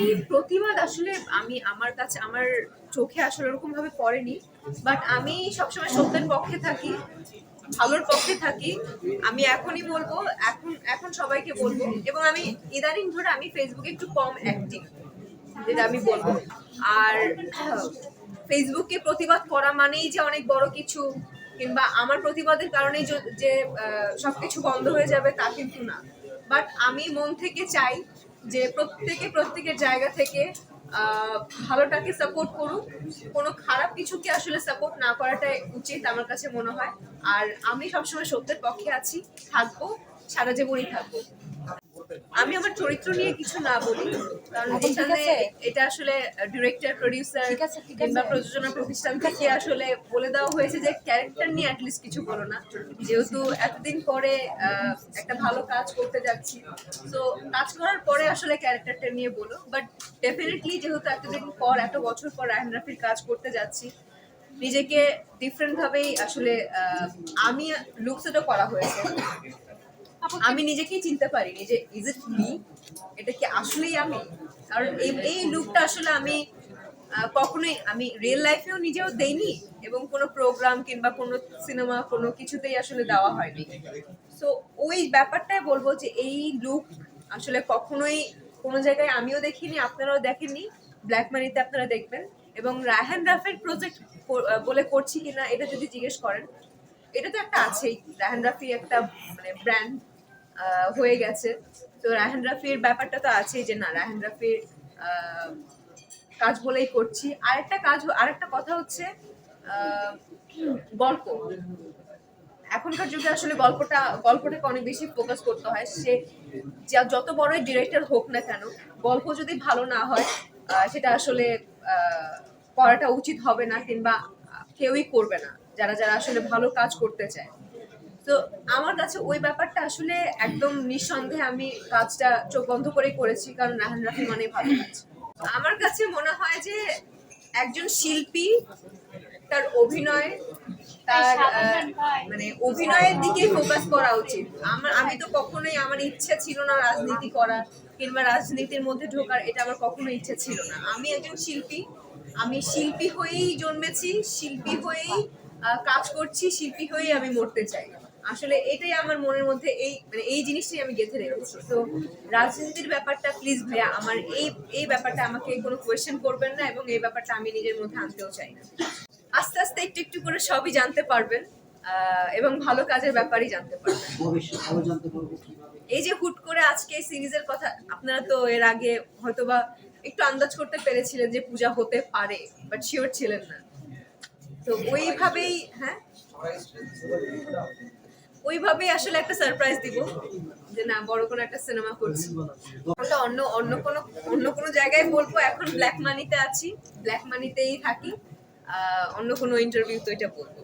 আমি প্রতিবাদ আসলে আমি আমার কাছে, আমার চোখে আসলে ওরকম ভাবে পড়েনি। বাট আমি সবসময় সত্যের পক্ষে থাকি, ভালোর পক্ষে থাকি। আমি এখনই বলব, এখন এখন সবাইকে বলব। এবং আমি ইদানিং ধরে আমি ফেসবুকে একটু কম অ্যাক্টিভ যেটা আমি বলব। আর ফেসবুকে প্রতিবাদ করা মানেই যে অনেক বড় কিছু, কিংবা আমার প্রতিবাদের কারণেই যে- সবকিছু বন্ধ হয়ে যাবে তা কিন্তু না। বাট আমি মন থেকে চাই যে প্রত্যেকে, প্রত্যেকের জায়গা থেকে ভালোটাকে সাপোর্ট করুক। কোনো খারাপ কিছুকে আসলে সাপোর্ট না করাটাই উচিত আমার কাছে মনে হয়। আর আমি সবসময় সত্যের পক্ষে আছি, থাকব, সারা জীবনই থাকব। আমি আমার চরিত্র নিয়ে কিছু না বলি কারণ এখানে এটা আসলে ডিরেক্টর প্রডিউসার। কিংবা প্রযোজনা প্রতিষ্ঠান থেকে আসলে বলে দেওয়া হয়েছে যে ক্যারেক্টার নিয়ে অ্যাটলিস্ট কিছু বলো না। যেহেতু এতদিন পরে একটা ভালো কাজ করতে যাচ্ছি তো কাজ করার পরে আসলে ক্যারেক্টারটা নিয়ে বলো। বাট ডেফিনেটলি যেহেতু এতদিন পর এত বছর পর রায়হান রাফির কাজ করতে যাচ্ছি নিজেকে ডিফারেন্ট ভাবেই আসলে আমি লুকসেটও করা হয়েছে। আমি নিজেকেই চিনতে পারিনি যে ইজ ইট মি এটা কি আসলেই আমি? কারণ এই লুকটা আসলে আমি কখনোই, আমি রিয়েল লাইফেও নিজেও দেইনি এবং কোনো প্রোগ্রাম কিংবা কোনো সিনেমা কোনো কিছুতেই আসলে দেওয়া হয়নি। সো ওই ব্যাপারটাই বলব যে, এই লুক আসলে কখনোই কোনো জায়গায় আমিও দেখিনি, আপনারাও দেখেননি। ব্ল্যাক মানিতে আপনারা দেখবেন। এবং রায়হান রাফের প্রজেক্ট বলে করছি কিনা, এটা যদি জিজ্ঞেস করেন, এটা তো একটা আছেই। রাহান রাফি একটা মানে ব্র্যান্ড হয়ে গেছে। তো রাহান রাফির ব্যাপারটা তো আছেই যে, না রাহান রাফির কাজ বলেই করছি। আরেকটা কাজ, আরেকটা কথা হচ্ছে গল্প। এখনকার যুগে আসলে গল্পটা, গল্পটাকে অনেক বেশি ফোকাস করতে হয়। সে যত বড় ডিরেক্টর হোক না কেন, গল্প যদি ভালো না হয় সেটা আসলে করাটা উচিত হবে না কিংবা কেউই করবে না। যারা যারা আসলে ভালো কাজ করতে চায়। তো আমার কাছে ওই ব্যাপারটা আসলে একদম নিঃসন্দেহে আমি কাজটা চোখ বন্ধ করেই করেছি কারণ রাহান রাফি মানে ভালো কাজ। আমার কাছে মনে হয় যে একজন শিল্পী তার অভিনয় তার মানে অভিনয়ের দিকে ফোকাস করা উচিত। আমার আমি তো কখনোই আমার ইচ্ছা ছিল না রাজনীতি করার কিংবা রাজনীতির মধ্যে ঢোকার এটা আমার কখনো ইচ্ছা ছিল না। আমি একজন শিল্পী আমি শিল্পী হয়েই জন্মেছি শিল্পী হয়েই কাজ করছি শিল্পী হয়েই আমি মরতে চাই। আসলে এটাই আমার মনের মধ্যে এই মানে এই জিনিসটাই আমি গেঁথে রেখেছি। তো রাজনীতির ব্যাপারটা প্লিজ ভাইয়া আমার এই এই ব্যাপারটা আমাকে কোনো কোয়েশ্চেন করবেন না এবং এই ব্যাপারটা আমি নিজের মধ্যে আনতেও চাই না। আস্তে আস্তে একটু একটু করে সবই জানতে পারবেন এবং ভালো কাজের ব্যাপারই জানতে পারবেন। এই যে হুট করে আজকে এই সিরিজের কথা আপনারা তো এর আগে হয়তোবা একটু আন্দাজ করতে পেরেছিলেন যে পূজা হতে পারে বাট শিওর ছিলেন না। তো ওইভাবেই হ্যাঁ? ওইভাবেই আসলে একটা সারপ্রাইজ দিব যে না, বড় কোনো একটা সিনেমা করছি। অন্য অন্য কোনো অন্য কোনো জায়গায় বলব, এখন ব্ল্যাক মানিতে আছি ব্ল্যাক মানিতেই থাকি অন্য কোনো ইন্টারভিউ তো এটা বলব